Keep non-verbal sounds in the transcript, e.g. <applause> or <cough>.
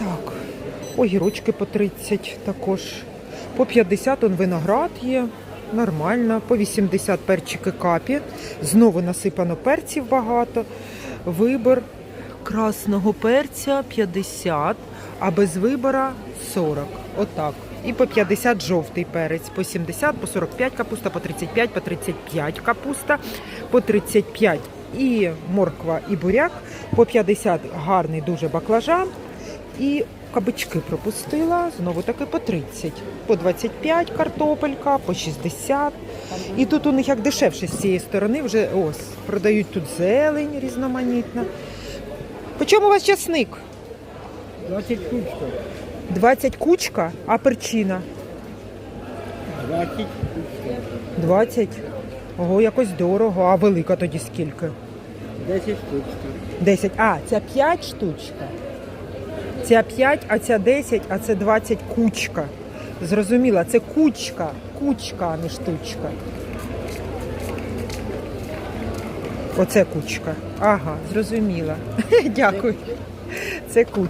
Так, огірочки по 30 також. По 50 он виноград є. Нормально. По 80 перчики капі. Знову насипано перців багато. Вибор красного перця 50, а без вибора 40. Отак. І по 50 жовтий перець, по 70, по 45 капуста, по 35, по 35 капуста, по 35 і морква, і буряк, по 50 гарний дуже баклажан. І кабачки пропустила, знову таки по 30, по 25 картопелька, по 60. І тут у них як дешевше з цієї сторони вже ось продають тут зелень різноманітна. По чому у вас часник? 20 кучка. 20 кучка, а перчина 20 кучка. 20. Ого, якось дорого. А велика тоді скільки? 10 кучка. 10. А, ця 5 штучка. Ця 5, а ця 10, а це 20 кучка. Зрозуміла, це кучка. Кучка, а не штучка. Оце кучка. Ага, зрозуміла. <laughs> Дякую. Це кучка.